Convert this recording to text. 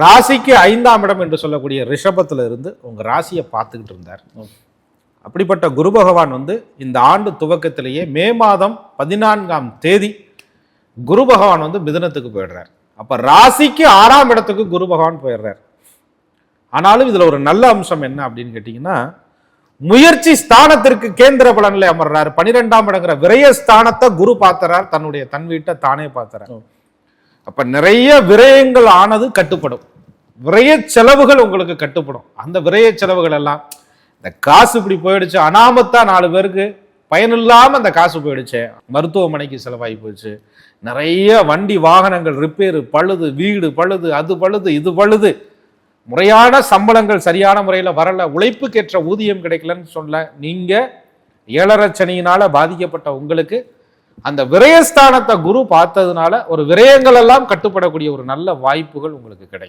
ராசிக்கு ஐந்தாம் இடம் என்று சொல்லக்கூடிய ரிஷபத்தில் இருந்து உங்கள் ராசியை பார்த்துக்கிட்டு இருந்தார். அப்படிப்பட்ட குரு பகவான் வந்து இந்த ஆண்டு துவக்கத்திலேயே மே மாதம் பதினான்காம் தேதி குரு பகவான் வந்து மிதுனத்துக்கு போயிடுறார். அப்போ ராசிக்கு ஆறாம் இடத்துக்கு குரு பகவான் போயிடுறார். ஆனாலும் இதில் ஒரு நல்ல அம்சம் என்ன அப்படின்னு கேட்டிங்கன்னா முயற்சி ஸ்தானத்திற்கு கேந்திர பலன்களை அமர்றாரு. பனிரெண்டாம் இடங்கிற விரய ஸ்தானத்தை குரு பார்த்துறார் தன்னுடைய தன் வீட்டை தானே பார்த்துறார் அப்ப நிறைய விரயங்கள் ஆனது கட்டுப்படும். விரைய செலவுகள் உங்களுக்கு கட்டுப்படும். அந்த விரைய செலவுகள் எல்லாம் இந்த காசு இப்படி போயிடுச்சு அனாமத்தா நாலு பேருக்கு பயனில்லாமல் அந்த காசு போயிடுச்சு. மருத்துவமனைக்கு செலவாகி போயிடுச்சு நிறைய வண்டி வாகனங்கள் ரிப்பேரு பழுது வீடு பழுது அது பழுது இது பழுது. முறையான சம்பளங்கள் சரியான முறையில் வரல. உழைப்புக்கேற்ற ஊதியம் கிடைக்கலன்னு சொல்ல நீங்கள் ஏழரை பாதிக்கப்பட்ட உங்களுக்கு அந்த விரயஸ்தானத்தை குரு பார்த்ததுனால ஒரு விரயங்கள் எல்லாம் கட்டுப்படக்கூடிய ஒரு நல்ல வாய்ப்புகள் உங்களுக்கு கிடைக்கும்.